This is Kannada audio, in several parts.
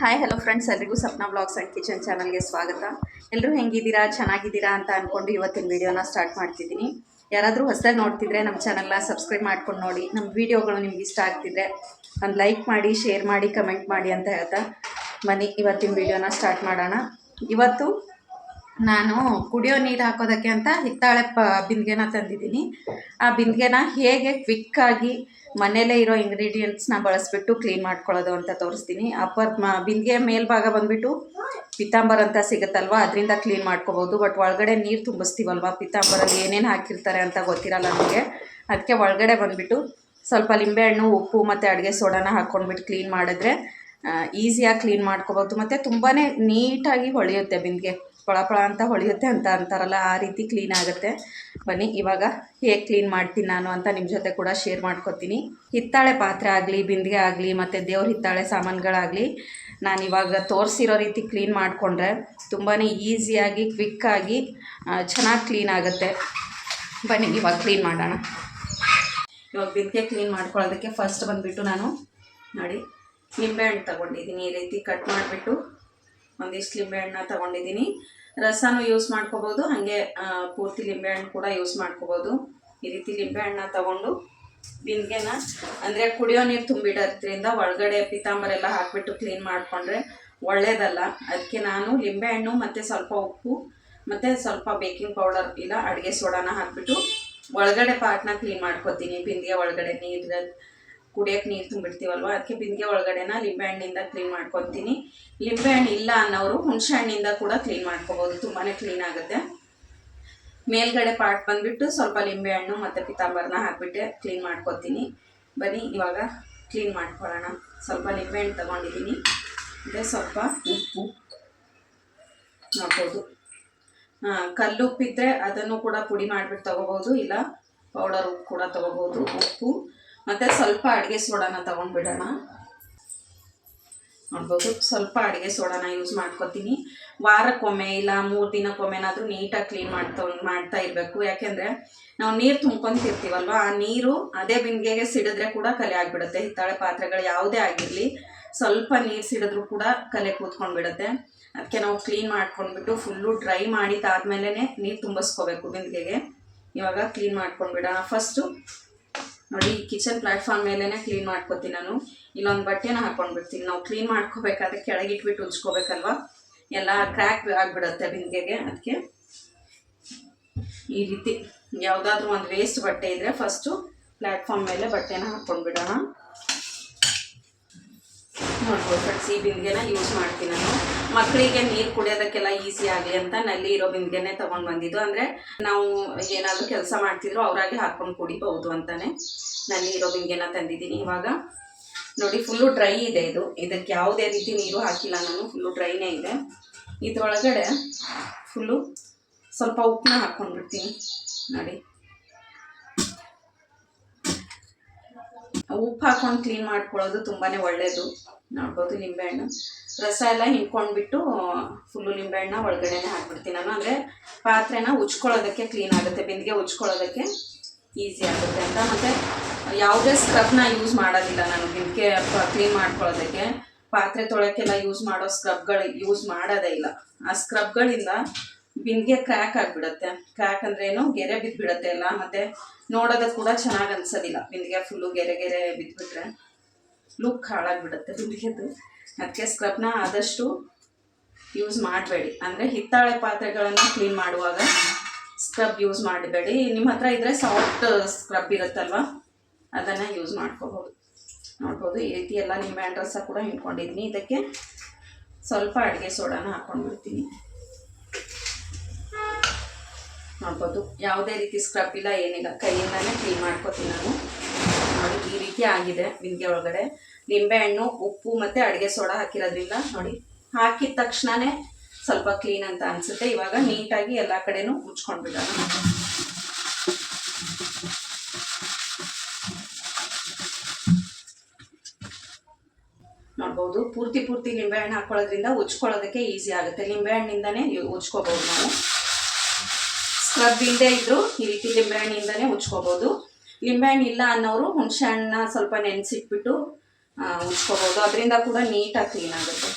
Hi hello friends ಎಲ್ರಿಗೂ ಸಪ್ನಾ ಬ್ಲಾಗ್ಸ್ ಆ್ಯಂಡ್ ಕಿಚನ್ ಚಾನಲ್ಗೆ ಸ್ವಾಗತ. ಎಲ್ಲರೂ ಹೆಂಗಿದ್ದೀರಾ? ಚೆನ್ನಾಗಿದ್ದೀರಾ ಅಂತ ಅಂದ್ಕೊಂಡು ಇವತ್ತಿನ ವಿಡಿಯೋನ ಸ್ಟಾರ್ಟ್ ಮಾಡ್ತಿದ್ದೀನಿ. ಯಾರಾದರೂ ಹೊಸದಾಗಿ ನೋಡ್ತಿದ್ರೆ ನಮ್ಮ ಚಾನಲ್ನ ಸಬ್ಸ್ಕ್ರೈಬ್ ಮಾಡ್ಕೊಂಡು ನೋಡಿ. ನಮ್ಮ ವಿಡಿಯೋಗಳು ನಿಮ್ಗೆ ಇಷ್ಟ ಆಗ್ತಿದ್ರೆ ಒಂದು ಲೈಕ್ ಮಾಡಿ ಶೇರ್ ಮಾಡಿ ಕಮೆಂಟ್ ಮಾಡಿ ಅಂತ ಹೇಳ್ತಾ ಬನ್ನಿ ಇವತ್ತಿನ ವಿಡಿಯೋನ ಸ್ಟಾರ್ಟ್ ಮಾಡೋಣ. ಇವತ್ತು ನಾನು ಕುಡಿಯೋ ನೀರು ಹಾಕೋದಕ್ಕೆ ಅಂತ ಹಿತ್ತಾಳೆ ಪ, ಬಿಂದಿಗೆನ ತಂದಿದ್ದೀನಿ. ಆ ಬಿಂದಿಗೆನ ಹೇಗೆ ಕ್ವಿಕ್ಕಾಗಿ ಮನೆಯಲ್ಲೇ ಇರೋ ಇಂಗ್ರೀಡಿಯೆಂಟ್ಸ್ನ ಬಳಸ್ಬಿಟ್ಟು ಕ್ಲೀನ್ ಮಾಡ್ಕೊಳ್ಳೋದು ಅಂತ ತೋರಿಸ್ತೀನಿ. ಅಪ್ಪರ್ ಮ, ಬಿಂದಿಗೆ ಮೇಲ್ಭಾಗ ಬಂದುಬಿಟ್ಟು ಪಿತಾಂಬರ್ ಅಂತ ಸಿಗುತ್ತಲ್ವ? ಅದರಿಂದ ಕ್ಲೀನ್ ಮಾಡ್ಕೋಬೋದು. ಬಟ್ ಒಳಗಡೆ ನೀರು ತುಂಬಿಸ್ತೀವಲ್ವ? ಪಿತಾಂಬರಲ್ಲಿ ಏನೇನು ಹಾಕಿರ್ತಾರೆ ಅಂತ ಗೊತ್ತಿರಲ್ಲ ನಮಗೆ. ಅದಕ್ಕೆ ಒಳಗಡೆ ಬಂದುಬಿಟ್ಟು ಸ್ವಲ್ಪ ಲಿಂಬೆಹಣ್ಣು ಉಪ್ಪು ಮತ್ತು ಅಡುಗೆ ಸೋಡಾನ ಹಾಕ್ಕೊಂಡ್ಬಿಟ್ಟು ಕ್ಲೀನ್ ಮಾಡಿದ್ರೆ ಈಸಿಯಾಗಿ ಕ್ಲೀನ್ ಮಾಡ್ಕೋಬೋದು. ಮತ್ತು ತುಂಬಾ ನೀಟಾಗಿ ಹೊಳೆಯುತ್ತೆ ಬಿಂದಿಗೆ. ಪಳ ಪಳ ಅಂತ ಹೊಳೆಯುತ್ತೆ ಅಂತ ಅಂತಾರಲ್ಲ, ಆ ರೀತಿ ಕ್ಲೀನ್ ಆಗುತ್ತೆ. ಬನ್ನಿ, ಇವಾಗ ಹೇಗೆ ಕ್ಲೀನ್ ಮಾಡ್ತೀನಿ ನಾನು ಅಂತ ನಿಮ್ಮ ಜೊತೆ ಕೂಡ ಶೇರ್ ಮಾಡ್ಕೊತೀನಿ. ಹಿತ್ತಾಳೆ ಪಾತ್ರೆ ಆಗಲಿ, ಬಿಂದಿಗೆ ಆಗಲಿ, ಮತ್ತು ದೇವ್ರ ಹಿತ್ತಾಳೆ ಸಾಮಾನುಗಳಾಗಲಿ, ನಾನು ಇವಾಗ ತೋರಿಸಿರೋ ರೀತಿ ಕ್ಲೀನ್ ಮಾಡಿಕೊಂಡ್ರೆ ತುಂಬಾ ಈಸಿಯಾಗಿ ಕ್ವಿಕ್ಕಾಗಿ ಚೆನ್ನಾಗಿ ಕ್ಲೀನ್ ಆಗುತ್ತೆ. ಬನ್ನಿ, ಇವಾಗ ಕ್ಲೀನ್ ಮಾಡೋಣ. ಇವಾಗ ಬಿಂದಿಗೆ ಕ್ಲೀನ್ ಮಾಡ್ಕೊಳ್ಳೋದಕ್ಕೆ ಫಸ್ಟ್ ಬಂದುಬಿಟ್ಟು ನಾನು, ನೋಡಿ, ನಿಂಬೆಹಣ್ಣು ತಗೊಂಡಿದ್ದೀನಿ ಈ ರೀತಿ ಕಟ್ ಮಾಡಿಬಿಟ್ಟು. ಒಂದಿಷ್ಟು ಲಿಂಬೆಹಣ್ಣು ತಗೊಂಡಿದ್ದೀನಿ. ರಸನೂ ಯೂಸ್ ಮಾಡ್ಕೋಬೋದು, ಹಾಗೆ ಪೂರ್ತಿ ಲಿಂಬೆಹಣ್ಣು ಕೂಡ ಯೂಸ್ ಮಾಡ್ಕೋಬೋದು. ಈ ರೀತಿ ಲಿಂಬೆಹಣ್ಣ ತಗೊಂಡು ಬಿಂದಿಗೆನ ಅಂದರೆ ಕುಡಿಯೋ ನೀರು ತುಂಬಿಡೋದ್ರಿಂದ ಒಳಗಡೆ ಪಿತಾಂಬರ ಎಲ್ಲ ಹಾಕಿಬಿಟ್ಟು ಕ್ಲೀನ್ ಮಾಡಿಕೊಂಡ್ರೆ ಒಳ್ಳೆಯದಲ್ಲ ಅದಕ್ಕೆ ನಾನು ಲಿಂಬೆಹಣ್ಣು ಮತ್ತು ಸ್ವಲ್ಪ ಉಪ್ಪು, ಮತ್ತು ಸ್ವಲ್ಪ ಬೇಕಿಂಗ್ ಪೌಡರ್ ಇಲ್ಲ, ಅಡುಗೆ ಸೋಡಾನ ಹಾಕಿಬಿಟ್ಟು ಒಳಗಡೆ ಪಾರ್ಟ್ನ ಕ್ಲೀನ್ ಮಾಡ್ಕೊತೀನಿ. ಬಿಂದಿಗೆ ಒಳಗಡೆ ನೀರು ಕುಡಿಯೋಕೆ ನೀರು ತುಂಬಿಡ್ತೀವಲ್ವ? ಅದಕ್ಕೆ ಬಿಂದಿಗೆ ಒಳಗಡೆನ ಲಿಂಬೆಹಣ್ಣಿಂದ ಕ್ಲೀನ್ ಮಾಡ್ಕೊತೀನಿ. ಲಿಂಬೆಹಣ್ಣು ಇಲ್ಲ ಅನ್ನೋರು ಹುಣಸೆ ಹಣ್ಣಿಂದ ಕೂಡ ಕ್ಲೀನ್ ಮಾಡ್ಕೋಬೋದು ತುಂಬಾ ಕ್ಲೀನ್ ಆಗುತ್ತೆ. ಮೇಲ್ಗಡೆ ಪಾರ್ಟ್ ಬಂದ್ಬಿಟ್ಟು ಸ್ವಲ್ಪ ಲಿಂಬೆ ಹಣ್ಣು ಮತ್ತು ಪಿತಾಂಬರನ ಹಾಕ್ಬಿಟ್ಟು ಕ್ಲೀನ್ ಮಾಡ್ಕೊತೀನಿ. ಬನ್ನಿ, ಇವಾಗ ಕ್ಲೀನ್ ಮಾಡ್ಕೊಳ್ಳೋಣ. ಸ್ವಲ್ಪ ಲಿಂಬೆ ಹಣ್ಣು ತಗೊಂಡಿದ್ದೀನಿ. ಮತ್ತು ಸ್ವಲ್ಪ ಉಪ್ಪು ನೋಡ್ಬೋದು ಕಲ್ಲುಪ್ಪಿದ್ರೆ ಅದನ್ನು ಕೂಡ ಪುಡಿ ಮಾಡಿಬಿಟ್ಟು ತೊಗೋಬೋದು, ಇಲ್ಲ ಪೌಡರ್ ಉಪ್ಪು ಕೂಡ ತೊಗೋಬೋದು. ಉಪ್ಪು. ಮತ್ತು ಸ್ವಲ್ಪ ಅಡುಗೆ ಸೋಡಾನ ತೊಗೊಂಡ್ಬಿಡೋಣ. ನೋಡ್ಬೋದು, ಸ್ವಲ್ಪ ಅಡುಗೆ ಸೋಡಾನ ಯೂಸ್ ಮಾಡ್ಕೊತೀನಿ. ವಾರಕ್ಕೊಮ್ಮೆ ಇಲ್ಲ, ಮೂರು ದಿನಕ್ಕೊಮ್ಮೆನಾದರೂ ನೀಟಾಗಿ ಕ್ಲೀನ್ ಮಾಡ್ತಾ ಮಾಡ್ತಾ ಇರಬೇಕು. ಯಾಕೆಂದರೆ ನಾವು ನೀರು ತುಂಬ್ಕೊಂತಿರ್ತೀವಲ್ವ, ಆ ನೀರು ಅದೇ ಬಿಂದಿಗೆಗೆ ಸಿಡಿದ್ರೆ ಕೂಡ ಕಲೆ ಆಗಿಬಿಡುತ್ತೆ. ಹಿತ್ತಾಳೆ ಪಾತ್ರೆಗಳು ಯಾವುದೇ ಆಗಿರಲಿ, ಸ್ವಲ್ಪ ನೀರು ಸಿಡಿದ್ರೂ ಕೂಡ ಕಲೆ ಕೂತ್ಕೊಂಡ್ಬಿಡುತ್ತೆ. ಅದಕ್ಕೆ ನಾವು ಕ್ಲೀನ್ ಮಾಡ್ಕೊಂಡ್ಬಿಟ್ಟು ಫುಲ್ಲು ಡ್ರೈ ಮಾಡಿದಾದ್ಮೇಲೆ ನೀರು ತುಂಬಿಸ್ಕೋಬೇಕು ಬಿಂದಿಗೆಗೆ. ಇವಾಗ ಕ್ಲೀನ್ ಮಾಡ್ಕೊಂಡ್ಬಿಡೋಣ. ಫಸ್ಟು ನೋಡಿ ಕಿಚನ್ ಪ್ಲಾಟ್ಫಾರ್ಮ್ ಮೇಲೇ ಕ್ಲೀನ್ ಮಾಡ್ಕೊತೀನಿ ನಾನು. ಇಲ್ಲೊಂದು ಬಟ್ಟೆನ ಹಾಕೊಂಡ್ಬಿಡ್ತೀನಿ. ನಾವು ಕ್ಲೀನ್ ಮಾಡ್ಕೋಬೇಕಾದ್ರೆ ಕೆಳಗೆ ಇಟ್ಬಿಟ್ಟು ಉಜ್ಕೋಬೇಕಲ್ವ ಎಲ್ಲ ಕ್ರ್ಯಾಕ್ ಆಗಿಬಿಡುತ್ತೆ ಬಿಂದಿಗೆಗೆ. ಅದಕ್ಕೆ ಈ ರೀತಿ ಯಾವುದಾದ್ರೂ ಒಂದು ವೇಸ್ಟ್ ಬಟ್ಟೆ ಇದ್ದರೆ ಫಸ್ಟು ಪ್ಲ್ಯಾಟ್ಫಾರ್ಮ್ ಮೇಲೆ ಬಟ್ಟೆನ ಹಾಕ್ಕೊಂಡ್ಬಿಡೋಣ ನೋಡ್ಬೋದು ಬಟ್ ಸಿ ಬಿಂದಿಗೆನ ಯೂಸ್ ಮಾಡ್ತೀನಿ ನಾನು. ಮಕ್ಕಳಿಗೆ ನೀರು ಕುಡಿಯೋದಕ್ಕೆಲ್ಲ ಈಸಿ ಆಗಲಿ ಅಂತ ನಲ್ಲಿ ಇರೋ ಬಿಂದಿಗೆನೆ ತೊಗೊಂಡು ಬಂದಿದ್ದು. ಅಂದರೆ ನಾವು ಏನಾದರೂ ಕೆಲಸ ಮಾಡ್ತಿದ್ರು ಅವರಾಗೆ ಹಾಕ್ಕೊಂಡು ಕುಡಿಬಹುದು ಅಂತಾನೆ ನಲ್ಲಿ ಇರೋ ಬಿಂದಿಗೆನ ತಂದಿದ್ದೀನಿ ಇವಾಗ. ನೋಡಿ ಫುಲ್ಲು ಡ್ರೈ ಇದೆ ಇದು. ಇದಕ್ಕೆ ಯಾವುದೇ ರೀತಿ ನೀರು ಹಾಕಿಲ್ಲ ನಾನು. ಫುಲ್ಲು ಡ್ರೈನೇ ಇದೆ. ಇದ್ರೊಳಗಡೆ ಫುಲ್ಲು ಸ್ವಲ್ಪ ಉಪ್ಪನ್ನ ಹಾಕ್ಕೊಂಡ್ಬಿಡ್ತೀನಿ ನೋಡಿ. ಉಪ್ಪು ಹಾಕೊಂಡು ಕ್ಲೀನ್ ಮಾಡ್ಕೊಳ್ಳೋದು ತುಂಬಾ ಒಳ್ಳೆಯದು ನೋಡ್ಬೋದು ನಿಂಬೆಹಣ್ಣು. ರಸ ಎಲ್ಲ ಹಿಂಕೊಂಡ್ಬಿಟ್ಟು ಫುಲ್ಲು ನಿಂಬೆಹಣ್ಣ ಒಳಗಡೆನೆ ಹಾಕ್ಬಿಡ್ತೀನಿ ನಾನು. ಅಂದರೆ ಪಾತ್ರೆನ ಉಜ್ಕೊಳ್ಳೋದಕ್ಕೆ ಕ್ಲೀನ್ ಆಗುತ್ತೆ. ಬಿಂದಿಗೆ ಉಜ್ಕೊಳ್ಳೋದಕ್ಕೆ ಈಸಿ ಆಗುತ್ತೆ ಅಂತ. ಮತ್ತು ಯಾವುದೇ ಸ್ಕ್ರಬ್ನ ಯೂಸ್ ಮಾಡೋದಿಲ್ಲ ನಾನು. ಬಿಂದಿಗೆ ಕ್ಲೀನ್ ಮಾಡ್ಕೊಳ್ಳೋದಕ್ಕೆ, ಪಾತ್ರೆ ತೊಳೋಕ್ಕೆಲ್ಲ ಯೂಸ್ ಮಾಡೋ ಸ್ಕ್ರಬ್ಗಳು ಯೂಸ್ ಮಾಡೋದೇ ಇಲ್ಲ. ಆ ಸ್ಕ್ರಬ್ಗಳಿಂದ ಬಿಂದಿಗೆ ಕ್ರ್ಯಾಕ್ ಆಗಿಬಿಡುತ್ತೆ. ಕ್ರ್ಯಾಕ್ ಅಂದ್ರೆ ಏನು? ಗೆರೆ ಬಿದ್ದುಬಿಡುತ್ತೆ ಎಲ್ಲ ಮತ್ತು ನೋಡೋದಕ್ಕೆ ಕೂಡ ಚೆನ್ನಾಗಿ ಅನ್ಸೋದಿಲ್ಲ. ಬಿಂದಿಗೆ ಫುಲ್ಲು ಗೆರೆ ಗೆರೆ ಬಿದ್ದುಬಿಟ್ರೆ ಲುಕ್ ಹಾಳಾಗಿಬಿಡುತ್ತೆ ಬಿಂದಿಗೆದು ಅದಕ್ಕೆ ಸ್ಕ್ರಬ್ನ ಆದಷ್ಟು ಯೂಸ್ ಮಾಡಬೇಡಿ. ಅಂದರೆ ಹಿತ್ತಾಳೆ ಪಾತ್ರೆಗಳನ್ನು ಕ್ಲೀನ್ ಮಾಡುವಾಗ ಸ್ಕ್ರಬ್ ಯೂಸ್ ಮಾಡಬೇಡಿ. ನಿಮ್ಮ ಹತ್ರ ಇದ್ದರೆ ಸಾಫ್ಟ್ ಸ್ಕ್ರಬ್ ಇರುತ್ತಲ್ವ? ಅದನ್ನು ಯೂಸ್ ಮಾಡ್ಕೋಬಹುದು. ನೋಡ್ಬೋದು, ಈ ರೀತಿ ಎಲ್ಲ ನಿಮ್ಮ ರಸ ಕೂಡ ಹಿಂಡ್ಕೊಂಡಿದ್ದೀನಿ ಇದಕ್ಕೆ ಸ್ವಲ್ಪ ಅಡುಗೆ ಸೋಡಾನ ಹಾಕ್ಕೊಂಡ್ಬಿಡ್ತೀನಿ ನೋಡ್ಬೋದು ಯಾವುದೇ ರೀತಿ ಸ್ಕ್ರಬ್ ಇಲ್ಲ, ಏನಿಲ್ಲ. ಕೈಯಿಂದಲೇ ಕ್ಲೀನ್ ಮಾಡ್ಕೋತೀನಿ ನಾನು. ನೋಡಿ, ಈ ರೀತಿ ಆಗಿದೆ ಬಿಂದಿಗೆ ಒಳಗಡೆ. ನಿಂಬೆಹಣ್ಣು ಉಪ್ಪು ಮತ್ತು ಅಡುಗೆ ಸೋಡಾ ಹಾಕಿರೋದ್ರಿಂದ ನೋಡಿ, ಹಾಕಿದ ತಕ್ಷಣವೇ ಸ್ವಲ್ಪ ಕ್ಲೀನ್ ಅಂತ ಅನಿಸುತ್ತೆ. ಇವಾಗ ನೀಟಾಗಿ ಎಲ್ಲ ಕಡೆನೂ ಮುಚ್ಕೊಂಡ್ಬಿಡೋಣ. ನೋಡ್ಬೋದು. ಪೂರ್ತಿ ಪೂರ್ತಿ ನಿಂಬೆಹಣ್ಣು ಹಾಕೊಳ್ಳೋದ್ರಿಂದ ಉಜ್ಕೊಳ್ಳೋದಕ್ಕೆ ಈಸಿ ಆಗುತ್ತೆ. ನಿಂಬೆಹಣ್ಣಿಂದನೇ ಉಜ್ಕೋಬೋದು ನಾವು. ಸ್ಕ್ರಬ್ ಇಲ್ಲದೆ ಇದ್ದರೂ ಈ ರೀತಿ ಲಿಂಬೆಹಣ್ಣಿಂದನೇ ಉಜ್ಕೋಬೋದು ಲಿಂಬೆಹಣ್ಣು ಇಲ್ಲ ಅನ್ನೋರು ಹುಣಸೆ ಹಣ್ಣ ಸ್ವಲ್ಪ ನೆನೆಸಿಟ್ಬಿಟ್ಟು ಉಜ್ಕೋಬೋದು ಅದರಿಂದ ಕೂಡ ನೀಟಾಗಿ ಕ್ಲೀನ್ ಆಗುತ್ತೆ.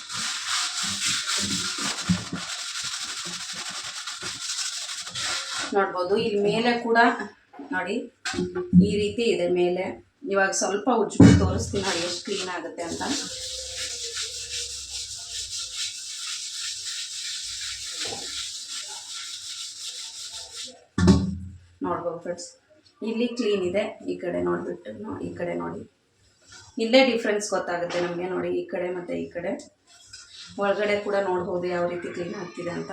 ನೋಡ್ಬೋದು. ಇಲ್ಲಿ ಮೇಲೆ ಕೂಡ, ನೋಡಿ, ಈ ರೀತಿ ಇದೆ ಮೇಲೆ. ಇವಾಗ ಸ್ವಲ್ಪ ಉಜ್ಜಿ ತೋರಿಸ್ತೀನಿ ನೋಡಿ, ಎಷ್ಟು ಕ್ಲೀನ್ ಆಗುತ್ತೆ ಅಂತ. ನೋಡ್ಬೋದು ಫ್ರೆಂಡ್ಸ್ ಇಲ್ಲಿ ಕ್ಲೀನ್ ಇದೆ, ಈ ಕಡೆ ನೋಡಿಬಿಟ್ಟು ಈ ಕಡೆ ನೋಡಿ. ಇಲ್ಲೇ ಡಿಫ್ರೆನ್ಸ್ ಗೊತ್ತಾಗುತ್ತೆ ನಮಗೆ ನೋಡಿ, ಈ ಕಡೆ ಮತ್ತು ಈ ಕಡೆ. ಒಳಗಡೆ ಕೂಡ ನೋಡ್ಬೋದು ಯಾವ ರೀತಿ ಕ್ಲೀನ್ ಆಗ್ತಿದೆ ಅಂತ.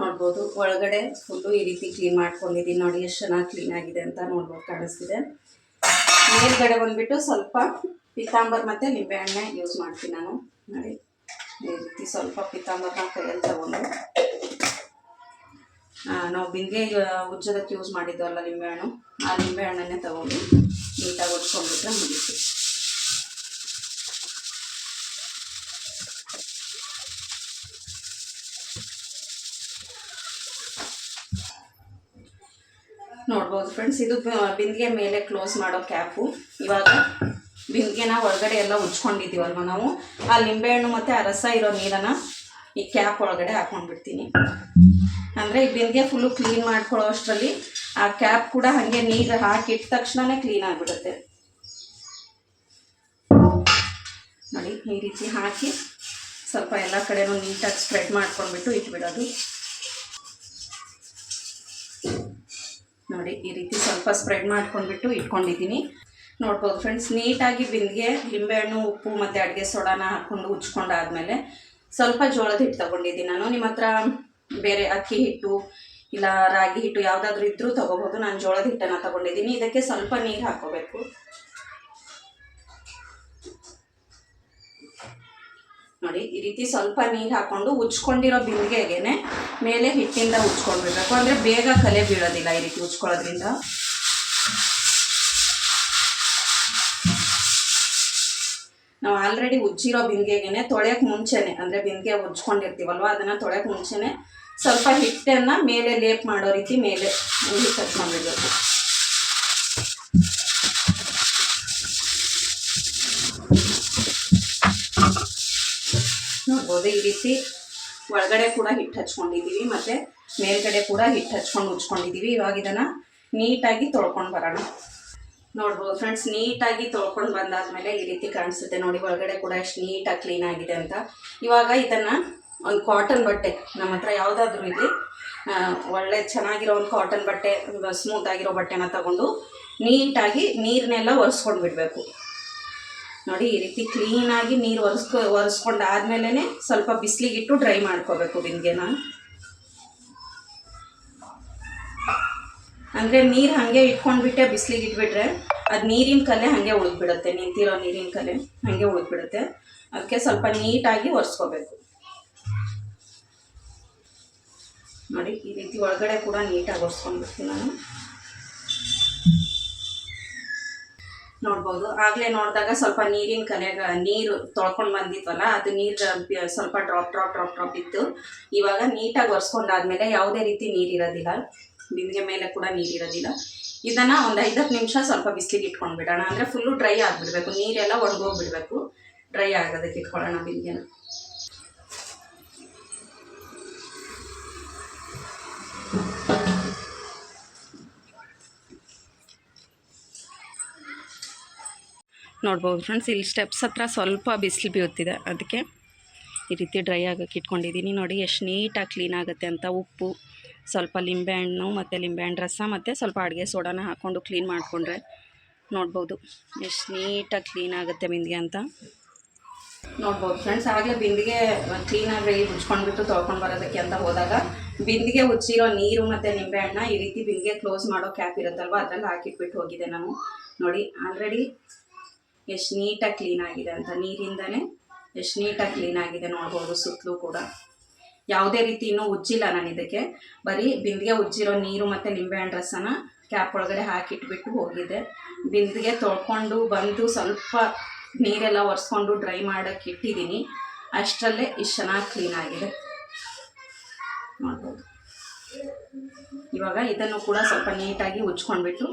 ನೋಡ್ಬೋದು, ಒಳಗಡೆ ಫುಲ್ಲು ಈ ರೀತಿ ಕ್ಲೀನ್ ಮಾಡ್ಕೊಂಡಿದ್ದೀನಿ. ನೋಡಿ, ಎಷ್ಟು ಚೆನ್ನಾಗಿ ಕ್ಲೀನ್ ಆಗಿದೆ ಅಂತ ನೋಡ್ಬೋದು, ಕಾಣಿಸ್ತಿದೆ. ಮೇಲ್ಗಡೆ ಬಂದ್ಬಿಟ್ಟು ಸ್ವಲ್ಪ ಪಿತಾಂಬರ್ ಮತ್ತು ನಿಂಬೆಹಣ್ಣೆ ಯೂಸ್ ಮಾಡ್ತೀನಿ ನಾನು. ರೀತಿ ಸ್ವಲ್ಪ ಪಿತಾಂಬರ್ನ ಕೈಯಲ್ಲಿ ತಗೊಂಡು ನಾವು ಬಿಂದಿಗೆ ಉಜ್ಜೋದಕ್ಕೆ ಯೂಸ್ ಮಾಡಿದ್ವಲ್ಲ ನಿಂಬೆಹಣ್ಣು ಆ ನಿಂಬೆಹಣ್ಣನ್ನೇ ತಗೊಂಡು ನೀಟಾಗಿ ಉಜ್ಕೊಂಡ್ಬಿಟ್ರೆ ಮುಗೀತು. ನೋಡ್ಬೋದು ಫ್ರೆಂಡ್ಸ್ ಇದು ಬಿಂದಿಗೆ ಮೇಲೆ ಕ್ಲೋಸ್ ಮಾಡೋ ಕ್ಯಾಪು ಇವಾಗ ಬಿಂದಿಗೆನ ಒಳಗಡೆ ಎಲ್ಲ ಉಜ್ಕೊಂಡಿದ್ದೀವಲ್ವ ನಾವು? ಆ ನಿಂಬೆಹಣ್ಣು ಮತ್ತು ಆ ರಸ ಇರೋ ನೀರನ್ನ ಈ ಕ್ಯಾಪ್ ಒಳಗಡೆ ಹಾಕೊಂಡ್ಬಿಡ್ತೀನಿ. ಅಂದರೆ ಈ ಬಿಂದಿಗೆ ಫುಲ್ಲು ಕ್ಲೀನ್ ಮಾಡ್ಕೊಳ್ಳೋ ಅಷ್ಟರಲ್ಲಿ ಆ ಕ್ಯಾಪ್ ಕೂಡ ಹಾಗೆ ನೀರು ಹಾಕಿಟ್ಟ ತಕ್ಷಣವೇ ಕ್ಲೀನ್ ಆಗಿಬಿಡುತ್ತೆ. ನೋಡಿ, ಈ ರೀತಿ ಹಾಕಿ ಸ್ವಲ್ಪ ಎಲ್ಲ ಕಡೆನೂ ನೀಟಾಗಿ ಸ್ಪ್ರೆಡ್ ಮಾಡ್ಕೊಂಡ್ಬಿಟ್ಟು ಇಟ್ಬಿಡೋದು. ನೋಡಿ, ಈ ರೀತಿ ಸ್ವಲ್ಪ ಸ್ಪ್ರೆಡ್ ಮಾಡ್ಕೊಂಡ್ಬಿಟ್ಟು ಇಟ್ಕೊಂಡಿದ್ದೀನಿ. ನೋಡ್ಬೋದು ಫ್ರೆಂಡ್ಸ್ ನೀಟಾಗಿ ಬಿಂದಿಗೆ ಲಿಂಬೆಹಣ್ಣು ಉಪ್ಪು ಮತ್ತು ಅಡುಗೆ ಸೋಡಾನ ಹಾಕ್ಕೊಂಡು ಉಜ್ಕೊಂಡಾದ್ಮೇಲೆ ಸ್ವಲ್ಪ ಜೋಳದ ಹಿಟ್ಟು ತೊಗೊಂಡಿದ್ದೀನಿ ನಾನು. ನಿಮ್ಮ ಹತ್ರ ಬೇರೆ ಅಕ್ಕಿ ಹಿಟ್ಟು ಇಲ್ಲ ರಾಗಿ ಹಿಟ್ಟು ಯಾವುದಾದ್ರೂ ಇದ್ದರೂ ತೊಗೋಬೋದು. ನಾನು ಜೋಳದ ಹಿಟ್ಟನ್ನು ತಗೊಂಡಿದ್ದೀನಿ. ಇದಕ್ಕೆ ಸ್ವಲ್ಪ ನೀರು ಹಾಕೋಬೇಕು ನೋಡಿ, ಈ ರೀತಿ ಸ್ವಲ್ಪ ನೀರು ಹಾಕ್ಕೊಂಡು ಉಚ್ಕೊಂಡಿರೋ ಬಿಂದಿಗೆಗೇನೆ ಮೇಲೆ ಹಿಟ್ಟಿಂದ ಉಜ್ಕೊಂಡ್ಬಿಡ್ಬೇಕು. ಅಂದರೆ ಬೇಗ ಕಲೆ ಬೀಳೋದಿಲ್ಲ ಈ ರೀತಿ ಉಜ್ಕೊಳ್ಳೋದ್ರಿಂದ. ನಾವು ಆಲ್ರೆಡಿ ಉಜ್ಜಿರೋ ಬಿಂದಿಗೆಗೆನೆ ತೊಳೆಯೋಕೆ ಮುಂಚೆನೆ, ಅಂದರೆ ಬಿಂದಿಗೆ ಉಜ್ಕೊಂಡಿರ್ತೀವಲ್ವ, ಅದನ್ನು ತೊಳೆಯೋಕೆ ಮುಂಚೆನೆ ಸ್ವಲ್ಪ ಹಿಟ್ಟನ್ನು ಮೇಲೆ ಲೇಪ್ ಮಾಡೋ ರೀತಿ ಮೇಲೆ ಕಟ್ ಮಾಡಿಬಿಡಬೇಕು ನೋಡ್ಬೋದು, ಈ ರೀತಿ ಒಳಗಡೆ ಕೂಡ ಹಿಟ್ಟು ಹಚ್ಕೊಂಡಿದ್ದೀವಿ ಮತ್ತು ಮೇಲ್ಗಡೆ ಕೂಡ ಹಿಟ್ಟು ಹಚ್ಕೊಂಡು ಉಜ್ಕೊಂಡಿದ್ದೀವಿ ಇವಾಗ ಇದನ್ನು ನೀಟಾಗಿ ತೊಳ್ಕೊಂಡು ಬರೋಣ. ನೋಡ್ಬೋದು. ಫ್ರೆಂಡ್ಸ್ ನೀಟಾಗಿ ತೊಳ್ಕೊಂಡು ಬಂದಾದ್ಮೇಲೆ ಈ ರೀತಿ ಕಾಣಿಸುತ್ತೆ. ನೋಡಿ, ಒಳಗಡೆ ಕೂಡ ಎಷ್ಟು ನೀಟಾಗಿ ಕ್ಲೀನ್ ಆಗಿದೆ ಅಂತ. ಇವಾಗ ಇದನ್ನು ಒಂದು ಕಾಟನ್ ಬಟ್ಟೆ, ನಮ್ಮ ಹತ್ರ ಯಾವುದಾದ್ರೂ ಇಲ್ಲಿ ಒಳ್ಳೆ ಚೆನ್ನಾಗಿರೋ ಒಂದು ಕಾಟನ್ ಬಟ್ಟೆ ಸ್ಮೂತ್ ಆಗಿರೋ ಬಟ್ಟೆನ ತಗೊಂಡು ನೀಟಾಗಿ ನೀರನ್ನೆಲ್ಲ ಒರೆಸ್ಕೊಂಡು ಬಿಡಬೇಕು. ನೋಡಿ, ಈ ರೀತಿ ಕ್ಲೀನಾಗಿ ನೀರು ಒರೆಸ್ಕೊ ಒರೆಸ್ಕೊಂಡು ಸ್ವಲ್ಪ ಬಿಸಿಲಿಗಿಟ್ಟು ಡ್ರೈ ಮಾಡ್ಕೋಬೇಕು ಬಿಂದಿಗೆನ. ಅಂದರೆ ನೀರು ಹಾಗೆ ಇಟ್ಕೊಂಡ್ಬಿಟ್ಟೆ ಬಿಸಿಲಿಗೆ ಇಟ್ಬಿಟ್ರೆ ಅದು ನೀರಿನ ಕಲೆ ಹಾಗೆ ಉಳಿದ್ಬಿಡುತ್ತೆ, ನಿಂತಿರೋ ನೀರಿನ ಕಲೆ ಹಾಗೆ ಉಳಿದ್ಬಿಡುತ್ತೆ. ಅದಕ್ಕೆ ಸ್ವಲ್ಪ ನೀಟಾಗಿ ಒರೆಸ್ಕೋಬೇಕು. ನೋಡಿ, ಈ ರೀತಿ ಒಳಗಡೆ ಕೂಡ ನೀಟಾಗಿ ಒರೆಸ್ಕೊಂಡ್ಬಿಡ್ತೀನಿ ನಾನು. ನೋಡ್ಬೋದು. ಆಗಲೇ ನೋಡಿದಾಗ ಸ್ವಲ್ಪ ನೀರಿನ ಕಲೆಗ ನೀರು ತೊಳ್ಕೊಂಡು ಬಂದಿದ್ವಲ್ಲ ಅದು ನೀರು ಸ್ವಲ್ಪ ಡ್ರಾಪ್ ಡ್ರಾಪ್ ಡ್ರಾಪ್ ಡ್ರಾಪ್ ಇತ್ತು. ಇವಾಗ ನೀಟಾಗಿ ಒರೆಸ್ಕೊಂಡಾದ್ಮೇಲೆ ಯಾವುದೇ ರೀತಿ ನೀರಿರೋದಿಲ್ಲ. ಬಿಂದಿಗೆ ಮೇಲೆ ಕೂಡ ನೀರಿರೋದಿಲ್ಲ. ಇದನ್ನು ಒಂದು ಐದತ್ತು ನಿಮಿಷ ಸ್ವಲ್ಪ ಬಿಸಿಲಿಗೆ ಇಟ್ಕೊಂಡು ಬಿಡೋಣ ಅಂದರೆ ಫುಲ್ಲು ಡ್ರೈ ಆಗಿಬಿಡ್ಬೇಕು. ನೀರೆಲ್ಲ ಒಣಗೋಗ್ಬಿಡ್ಬೇಕು ಡ್ರೈ ಆಗೋದಕ್ಕೆ ಇಟ್ಕೊಳ್ಳೋಣ ಬಿಂದಿಗೆನ ನೋಡ್ಬೋದು ಫ್ರೆಂಡ್ಸ್ ಇಲ್ಲಿ ಸ್ಟೆಪ್ಸ್ ಹತ್ರ ಸ್ವಲ್ಪ ಬಿಸಿಲು ಬೀಳುತ್ತಿದೆ ಅದಕ್ಕೆ ಈ ರೀತಿ ಡ್ರೈ ಆಗೋಕ್ಕೆ ಇಟ್ಕೊಂಡಿದ್ದೀನಿ. ನೋಡಿ, ಎಷ್ಟು ನೀಟಾಗಿ ಕ್ಲೀನ್ ಆಗುತ್ತೆ ಅಂತ ಉಪ್ಪು. ಸ್ವಲ್ಪ ಲಿಂಬೆಹಣ್ಣು ಮತ್ತು ಲಿಂಬೆಹಣ್ಣು ರಸ ಮತ್ತು ಸ್ವಲ್ಪ ಅಡುಗೆ ಸೋಡಾನ ಹಾಕ್ಕೊಂಡು ಕ್ಲೀನ್ ಮಾಡಿಕೊಂಡ್ರೆ ನೋಡ್ಬೋದು. ಎಷ್ಟು ನೀಟಾಗಿ ಕ್ಲೀನ್ ಆಗುತ್ತೆ ಬಿಂದಿಗೆ ಅಂತ. ನೋಡ್ಬೋದು ಫ್ರೆಂಡ್ಸ್ ಆಗಲೇ ಬಿಂದಿಗೆ ಕ್ಲೀನಾಗಿ ಉಜ್ಕೊಂಡ್ಬಿಟ್ಟು ತೊಳ್ಕೊಂಡು ಬರೋದಕ್ಕೆ ಅಂತ ಹೋದಾಗ ಬಿಂದಿಗೆ ಉಚ್ಚಿರೋ ನೀರು ಮತ್ತು ನಿಂಬೆಹಣ್ಣ ಈ ರೀತಿ ಬಿಂದಿಗೆ ಕ್ಲೋಸ್ ಮಾಡೋ ಕ್ಯಾಪ್ ಇರುತ್ತಲ್ವ? ಅದ್ರಲ್ಲಿ ಹಾಕಿಟ್ಬಿಟ್ಟು ಹೋಗಿದೆ ನಾನು ನೋಡಿ ಆಲ್ರೆಡಿ ಎಷ್ಟು ನೀಟಾಗಿ ಕ್ಲೀನ್ ಆಗಿದೆ ಅಂತ. ನೀರಿಂದನೇ ಎಷ್ಟು ನೀಟಾಗಿ ಕ್ಲೀನ್ ಆಗಿದೆ ನೋಡ್ಬೋದು ಸುತ್ತಲೂ ಕೂಡ. ಯಾವುದೇ ರೀತಿ ಇನ್ನೂ ಉಜ್ಜಿಲ್ಲ ನಾನು ಇದಕ್ಕೆ. ಬರೀ ಬಿಂದಿಗೆ ಉಜ್ಜಿರೋ ನೀರು ಮತ್ತು ನಿಂಬೆಹಣ್ಣು ರಸನ ಕ್ಯಾಪ್ ಒಳಗಡೆ ಹಾಕಿಟ್ಬಿಟ್ಟು ಹೋಗಿದೆ. ಬಿಂದಿಗೆ ತೊಳ್ಕೊಂಡು ಬಂದು ಸ್ವಲ್ಪ ನೀರೆಲ್ಲ ಒರೆಸ್ಕೊಂಡು ಡ್ರೈ ಮಾಡೋಕ್ಕೆ ಇಟ್ಟಿದ್ದೀನಿ. ಅಷ್ಟರಲ್ಲೇ ಇಷ್ಟು ಚೆನ್ನಾಗಿ ಕ್ಲೀನ್ ಆಗಿದೆ. ನೋಡ್ಬೋದು ಇವಾಗ ಇದನ್ನು ಕೂಡ ಸ್ವಲ್ಪ ನೀಟಾಗಿ ಉಜ್ಕೊಂಡ್ಬಿಟ್ಟು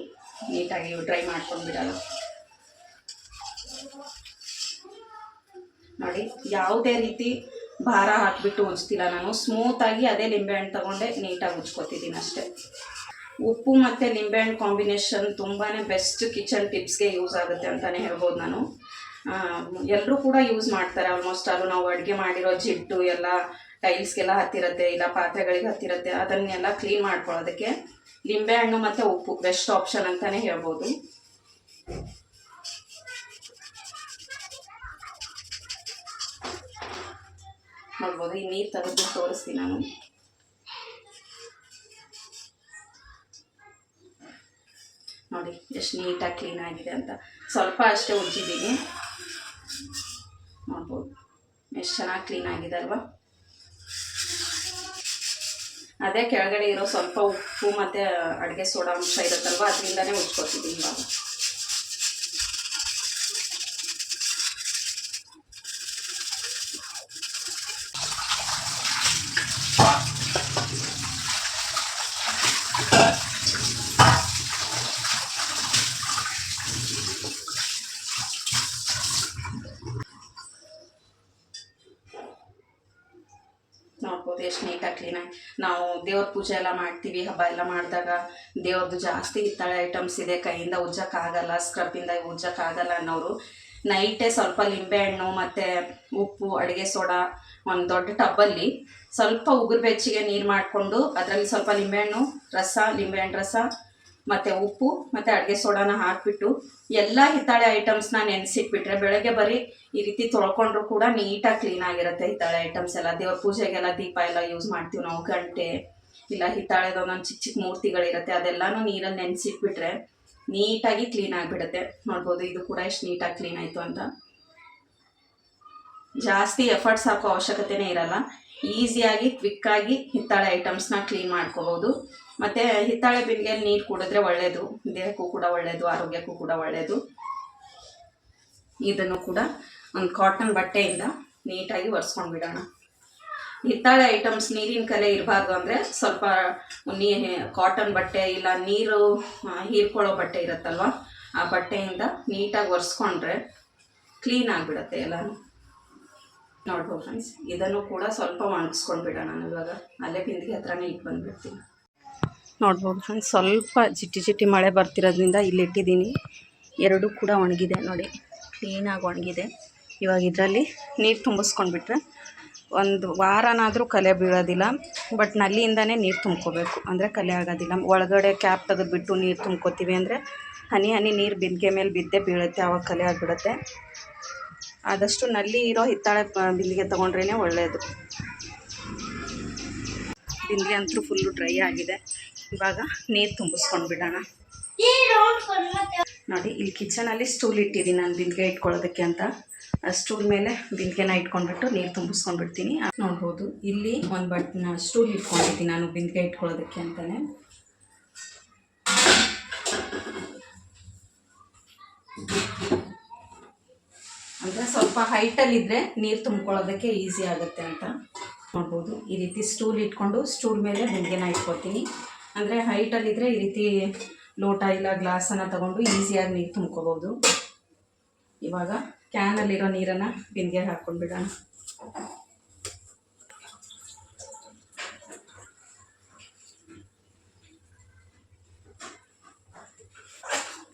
ನೀಟಾಗಿ ಡ್ರೈ ಮಾಡ್ಕೊಂಡ್ಬಿಡೋಲ್ಲ ನೋಡಿ, ಯಾವುದೇ ರೀತಿ ಭಾರ ಹಾಕಿಬಿಟ್ಟು ಉಜ್ತಿಲ್ಲ ನಾನು. ಸ್ಮೂತಾಗಿ ಅದೇ ನಿಂಬೆಹಣ್ಣು ತಗೊಂಡೆ ನೀಟಾಗಿ ಉಜ್ಕೋತಿದ್ದೀನಿ ಅಷ್ಟೇ. ಉಪ್ಪು ಮತ್ತು ನಿಂಬೆಹಣ್ಣು ಕಾಂಬಿನೇಷನ್ ತುಂಬಾ ಬೆಸ್ಟ್ ಕಿಚನ್ ಟಿಪ್ಸ್ಗೆ ಯೂಸ್ ಆಗುತ್ತೆ ಅಂತಲೇ ಹೇಳ್ಬೋದು ನಾನು. ಎಲ್ಲರೂ ಕೂಡ ಯೂಸ್ ಮಾಡ್ತಾರೆ. ಆಲ್ಮೋಸ್ಟ್ ಅದು ನಾವು ಅಡುಗೆ ಮಾಡಿರೋ ಜಿಡ್ಡು ಎಲ್ಲ ಟೈಲ್ಸ್ಗೆಲ್ಲ ಹತ್ತಿರತ್ತೆ, ಇಲ್ಲ ಪಾತ್ರೆಗಳಿಗೆ ಹತ್ತಿರತ್ತೆ, ಅದನ್ನೆಲ್ಲ ಕ್ಲೀನ್ ಮಾಡ್ಕೊಳ್ಳೋದಕ್ಕೆ ನಿಂಬೆಹಣ್ಣು ಮತ್ತು ಉಪ್ಪು ಬೆಸ್ಟ್ ಆಪ್ಷನ್ ಅಂತಲೇ ಹೇಳ್ಬೋದು. ನೋಡ್ಬೋದು ಈ ನೀರು ತೆಗೆದು ತೋರಿಸ್ತೀನಿ ನಾನು. ನೋಡಿ, ಎಷ್ಟು ನೀಟಾಗಿ ಕ್ಲೀನ್ ಆಗಿದೆ ಅಂತ. ಸ್ವಲ್ಪ ಅಷ್ಟೇ ಉಜ್ಜಿದ್ದೀನಿ. ನೋಡ್ಬೋದು ಎಷ್ಟು ಚೆನ್ನಾಗಿ ಕ್ಲೀನ್ ಆಗಿದೆ ಅಲ್ವಾ? ಅದೇ ಕೆಳಗಡೆ ಇರೋ ಸ್ವಲ್ಪ ಉಪ್ಪು ಮತ್ತು ಅಡುಗೆ ಸೋಡಾ ಅಂಶ ಇರುತ್ತಲ್ವ, ಅದರಿಂದನೇ ಉಜ್ಕೊತಿದ್ದೀನಿ ಇವಾಗ. ನೋಡ್ಬೋದು ಎಷ್ಟು ನೀಟಾಗಿ ಕ್ಲೀನಾಗಿ ನಾವು ದೇವ್ರ ಪೂಜೆ ಎಲ್ಲ ಮಾಡ್ತೀವಿ, ಹಬ್ಬ ಎಲ್ಲ ಮಾಡಿದಾಗ. ದೇವ್ರದ್ದು ಜಾಸ್ತಿ ಹಿತ್ತಾಳೆ ಐಟಮ್ಸ್ ಇದೆ, ಕೈಯಿಂದ ಉಜ್ಜಕ್ಕಾಗಲ್ಲ ಸ್ಕ್ರಬ್ಬಿಂದ ಉಜ್ಜಕ್ಕಾಗಲ್ಲ ಅನ್ನೋರು. ನೈಟೇ ಸ್ವಲ್ಪ ಲಿಂಬೆಹಣ್ಣು ಮತ್ತು ಉಪ್ಪು, ಅಡುಗೆ ಸೋಡಾ ಒಂದು ದೊಡ್ಡ ಟಬ್ಬಲ್ಲಿ ಸ್ವಲ್ಪ ಉಗುರು ಬೆಚ್ಚಿಗೆ ನೀರು ಮಾಡಿಕೊಂಡು ಅದರಲ್ಲಿ ಸ್ವಲ್ಪ ಲಿಂಬೆಹಣ್ಣು ರಸ ಲಿಂಬೆಹಣ್ಣು ರಸ ಮತ್ತು ಉಪ್ಪು, ಮತ್ತು ಅಡುಗೆ ಸೋಡಾನ ಹಾಕಿಬಿಟ್ಟು ಎಲ್ಲ ಹಿತ್ತಾಳೆ ಐಟಮ್ಸ್ನ ನೆನೆಸಿಟ್ಬಿಟ್ರೆ ಬೆಳಗ್ಗೆ ಬರೀ ಈ ರೀತಿ ತೊಳ್ಕೊಂಡ್ರು ಕೂಡ ನೀಟಾಗಿ ಕ್ಲೀನ್ ಆಗಿರುತ್ತೆ ಹಿತ್ತಾಳೆ ಐಟಮ್ಸ್ ಎಲ್ಲ. ದೇವ್ರ ಪೂಜೆಗೆಲ್ಲ ದೀಪ ಎಲ್ಲ ಯೂಸ್ ಮಾಡ್ತೀವಿ ನಾವು, ಗಂಟೆ ಇಲ್ಲ ಹಿತ್ತಾಳೆದ ಒಂದೊಂದು ಚಿಕ್ಕ ಚಿಕ್ಕ ಮೂರ್ತಿಗಳಿರುತ್ತೆ, ಅದೆಲ್ಲನೂ ನೀರಲ್ಲಿ ನೆನೆಸಿಟ್ಬಿಟ್ರೆ ನೀಟಾಗಿ ಕ್ಲೀನ್ ಆಗಿಬಿಡುತ್ತೆ. ನೋಡ್ಬೋದು ಇದು ಕೂಡ ಎಷ್ಟು ನೀಟಾಗಿ ಕ್ಲೀನ್ ಆಯಿತು ಅಂತ. ಜಾಸ್ತಿ ಎಫರ್ಟ್ಸ್ ಹಾಕೋ ಅವಶ್ಯಕತೆನೇ ಇರಲ್ಲ. ಈಸಿಯಾಗಿ ಕ್ವಿಕ್ಕಾಗಿ ಹಿತ್ತಾಳೆ ಐಟಮ್ಸ್ನ ಕ್ಲೀನ್ ಮಾಡ್ಕೋಬೋದು. ಮತ್ತು ಹಿತ್ತಾಳೆ ಬಿಂದಿಗೆಯಲ್ಲಿ ನೀರು ಕುಡಿದ್ರೆ ಒಳ್ಳೆಯದು ದೇಹಕ್ಕೂ ಕೂಡ ಒಳ್ಳೆಯದು ಆರೋಗ್ಯಕ್ಕೂ ಕೂಡ ಒಳ್ಳೆಯದು ಇದನ್ನು ಕೂಡ ಒಂದು ಕಾಟನ್ ಬಟ್ಟೆಯಿಂದ ನೀಟಾಗಿ ಒರೆಸ್ಕೊಂಡು ಬಿಡೋಣ. ಹಿತ್ತಾಳೆ ಐಟಮ್ಸ್ ನೀರಿನ ಕಲೆ ಇರಬಾರ್ದು ಅಂದರೆ ಸ್ವಲ್ಪ ನೀ, ಕಾಟನ್ ಬಟ್ಟೆ ಇಲ್ಲ, ನೀರು ಹೀರ್ಕೊಳ್ಳೋ ಬಟ್ಟೆ ಇರುತ್ತಲ್ವ? ಆ ಬಟ್ಟೆಯಿಂದ ನೀಟಾಗಿ ಒರೆಸ್ಕೊಂಡ್ರೆ ಕ್ಲೀನ್ ಆಗಿಬಿಡತ್ತೆ ಎಲ್ಲನೂ. ನೋಡ್ಬೋದು ಫ್ರೆಂಡ್ಸ್ ಇದನ್ನು ಕೂಡ ಸ್ವಲ್ಪ ಒಣಗಿಸ್ಕೊಂಡು ಬಿಡೋಣ ಇವಾಗ ಅಲ್ಲೇ ಬಿಂದಿಗೆ ಹತ್ರನೇ ಇಟ್ಟು ಬಂದುಬಿಡ್ತೀನಿ. ನೋಡ್ಬೋದು. ಫ್ರೆಂಡ್ಸ್ ಸ್ವಲ್ಪ ಜಿಟ್ಟಿ ಜಿಟ್ಟಿ ಮಳೆ ಬರ್ತಿರೋದ್ರಿಂದ ಇಲ್ಲಿ ಇಟ್ಟಿದ್ದೀನಿ. ಎರಡೂ ಕೂಡ ಒಣಗಿದೆ ನೋಡಿ. ಕ್ಲೀನಾಗಿ ಒಣಗಿದೆ. ಇವಾಗ ಇದರಲ್ಲಿ ನೀರು ತುಂಬಿಸ್ಕೊಂಡ್ಬಿಟ್ರೆ ಒಂದು ವಾರನಾದರೂ ಕಲೆ ಬೀಳೋದಿಲ್ಲ. ಬಟ್ ನಲ್ಲಿಯಿಂದನೇ ನೀರು ತುಂಬ್ಕೋಬೇಕು. ಅಂದರೆ ಕಲೆ ಆಗೋದಿಲ್ಲ. ಒಳಗಡೆ ಕ್ಯಾಪ್ ತೆಗೆದುಬಿಟ್ಟು ನೀರು ತುಂಬ್ಕೋತೀವಿ ಅಂದರೆ ಹನಿ ಹನಿ ನೀರು ಬಿಂದಿಗೆ ಮೇಲೆ ಬಿದ್ದೇ ಬೀಳುತ್ತೆ. ಆವಾಗ ಕಲೆ ಆಗಿಬಿಡುತ್ತೆ. ಆದಷ್ಟು ನಲ್ಲಿ ಇರೋ ಹಿತ್ತಾಳೆ ಬಿಂದಿಗೆ ತೊಗೊಂಡ್ರೇ ಒಳ್ಳೆಯದು ಬಿಂದಿಗೆ ಅಂತೂ ಫುಲ್ಲು ಡ್ರೈ ಆಗಿದೆ. ಇವಾಗ ನೀರು ತುಂಬಿಸ್ಕೊಂಡು ಬಿಡೋಣ. ನೋಡಿ ಇಲ್ಲಿ ಕಿಚನಲ್ಲಿ ಸ್ಟೂಲ್ ಇಟ್ಟಿದ್ದೀನಿ ನಾನು ಬಿಂದಿಗೆ ಇಟ್ಕೊಳ್ಳೋದಕ್ಕೆ ಅಂತ. ಆ ಸ್ಟೂಲ್ ಮೇಲೆ ಬಿಂದಿಗೆನ ಇಟ್ಕೊಂಡ್ಬಿಟ್ಟು ನೀರು ತುಂಬಿಸ್ಕೊಂಡು ಬಿಡ್ತೀನಿ. ನೋಡ್ಬೋದು ಇಲ್ಲಿ ಒಂದು ಬಟ್ ಸ್ಟೂಲ್ ಇಟ್ಕೊಂಡಿದ್ದೀನಿ ನಾನು ಬಿಂದಿಗೆ ಇಟ್ಕೊಳ್ಳೋದಕ್ಕೆ ಅಂತಲೇ ಅಂದರೆ ಸ್ವಲ್ಪ ಹೈಟಲ್ಲಿದ್ದರೆ ನೀರು ತುಂಬ್ಕೊಳ್ಳೋದಕ್ಕೆ ಈಸಿ ಆಗುತ್ತೆ ಅಂತ. ನೋಡ್ಬೋದು ಈ ರೀತಿ ಸ್ಟೂಲ್ ಇಟ್ಕೊಂಡು ಸ್ಟೂಲ್ ಮೇಲೆ ಬಿಂದಿಗೆನ ಇಟ್ಕೊತೀನಿ. ಅಂದರೆ ಹೈಟಲ್ಲಿದ್ದರೆ ಈ ರೀತಿ ಲೋಟ ಇಲ್ಲ ಗ್ಲಾಸನ್ನು ತಗೊಂಡು ಈಸಿಯಾಗಿ ನೀರು ತುಂಬ್ಕೋಬೋದು. ಇವಾಗ ಕ್ಯಾನಲ್ಲಿರೋ ನೀರನ್ನು ಬಿಂದಿಗೆ ಹಾಕ್ಕೊಂಡು ಬಿಡೋಣ.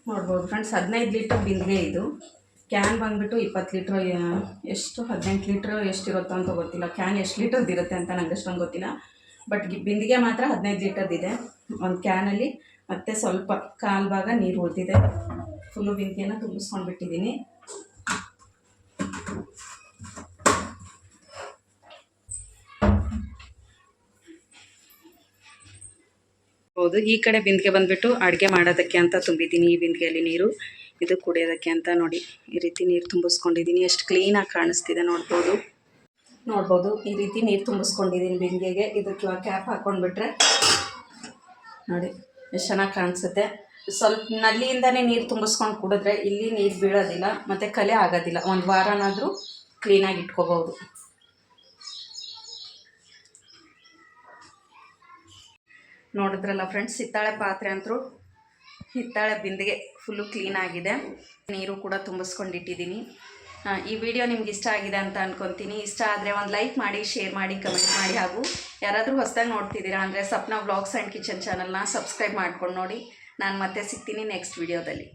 ನೋಡ್ಬೋದು ಫ್ರೆಂಡ್ಸ್ ಹದಿನೈದು ಲೀಟರ್ ಬಿಂದಿಗೆ ಇದು. ಕ್ಯಾನ್ ಬಂದುಬಿಟ್ಟು ಇಪ್ಪತ್ತು ಲೀಟ್ರ್ ಎಷ್ಟು, ಹದಿನೆಂಟು ಲೀಟ್ರ್ ಎಷ್ಟಿರುತ್ತೋ ಅಂತ ಗೊತ್ತಿಲ್ಲ. ಕ್ಯಾನ್ ಎಷ್ಟು ಲೀಟರ್ದು ಇರುತ್ತೆ ಅಂತ ನಂಗೆ ಅಷ್ಟೊಂದು ಗೊತ್ತಿಲ್ಲ. ಬಟ್ ಬಿಂದಿಗೆ ಮಾತ್ರ ಹದಿನೈದು ಲೀಟರ್ದಿದೆ ಒಂದು ಕ್ಯಾನಲ್ಲಿ ಮತ್ತೆ ಸ್ವಲ್ಪ ಕಾಲು ಭಾಗ ನೀರು ಓದಿದೆ ಫುಲ್ಲು ಬಿಂಕಿಯನ್ನು ತುಂಬಿಸ್ಕೊಂಡು ಬಿಟ್ಟಿದ್ದೀನಿ ಹೌದು ಈ ಕಡೆ ಬಿಂದಿಗೆ ಬಂದುಬಿಟ್ಟು ಅಡುಗೆ ಮಾಡೋದಕ್ಕೆ ಅಂತ ತುಂಬಿದ್ದೀನಿ. ಈ ಬಿಂದಿಗೆಯಲ್ಲಿ ನೀರು ಇದು ಕುಡಿಯೋದಕ್ಕೆ ಅಂತ ನೋಡಿ ಈ ರೀತಿ ನೀರು ತುಂಬಿಸ್ಕೊಂಡಿದ್ದೀನಿ. ಎಷ್ಟು ಕ್ಲೀನಾಗಿ ಕಾಣಿಸ್ತಿದೆ ನೋಡ್ಬೋದು. ನೋಡ್ಬೋದು ಈ ರೀತಿ ನೀರು ತುಂಬಿಸ್ಕೊಂಡಿದ್ದೀನಿ ಬಿಂದಿಗೆಗೆ. ಇದಕ್ಕೆ ಕ್ಯಾಪ್ ಹಾಕೊಂಡ್ಬಿಟ್ರೆ ನೋಡಿ, ಎಷ್ಟು ಚೆನ್ನಾಗಿ ಕಾಣಿಸುತ್ತೆ. ಸ್ವಲ್ಪ ನಲ್ಲಿಯಿಂದನೇ ನೀರು ತುಂಬಿಸ್ಕೊಂಡು ಕುಡಿದ್ರೆ ಇಲ್ಲಿ ನೀರು ಬೀಳೋದಿಲ್ಲ, ಮತ್ತು ಕಲೆ ಆಗೋದಿಲ್ಲ. ಒಂದು ವಾರನಾದರೂ ಕ್ಲೀನಾಗಿ ಇಟ್ಕೋಬೋದು. ನೋಡಿದ್ರಲ್ಲ ಫ್ರೆಂಡ್ಸ್ ಹಿತ್ತಾಳೆ ಪಾತ್ರೆ ಅಂತೂ ಹಿತ್ತಾಳೆ ಬಿಂದಿಗೆ ಫುಲ್ಲು ಕ್ಲೀನ್ ಆಗಿದೆ. ನೀರು ಕೂಡ ತುಂಬಿಸ್ಕೊಂಡಿಟ್ಟಿದ್ದೀನಿ. ಈ ವಿಡಿಯೋ ನಿಮ್ಗೆ ಇಷ್ಟ ಆಗಿದೆ ಅಂತ ಅನ್ಕೊತೀನಿ. ಇಷ್ಟ ಆದರೆ ಒಂದು ಲೈಕ್ ಮಾಡಿ ಶೇರ್ ಮಾಡಿ ಕಮೆಂಟ್ ಮಾಡಿ ಹಾಗೂ ಯಾರಾದರೂ ಹೊಸದಾಗಿ ನೋಡ್ತಿದ್ದೀರಾ ಅಂದರೆ ಸಪ್ನ ವ್ಲಾಗ್ಸ್ ಆ್ಯಂಡ್ ಕಿಚನ್ ಚಾನಲ್ನ ಸಬ್ಸ್ಕ್ರೈಬ್ ಮಾಡ್ಕೊಂಡು ನೋಡಿ. ನಾನು ಮತ್ತೆ ಸಿಗ್ತೀನಿ ನೆಕ್ಸ್ಟ್ ವಿಡಿಯೋದಲ್ಲಿ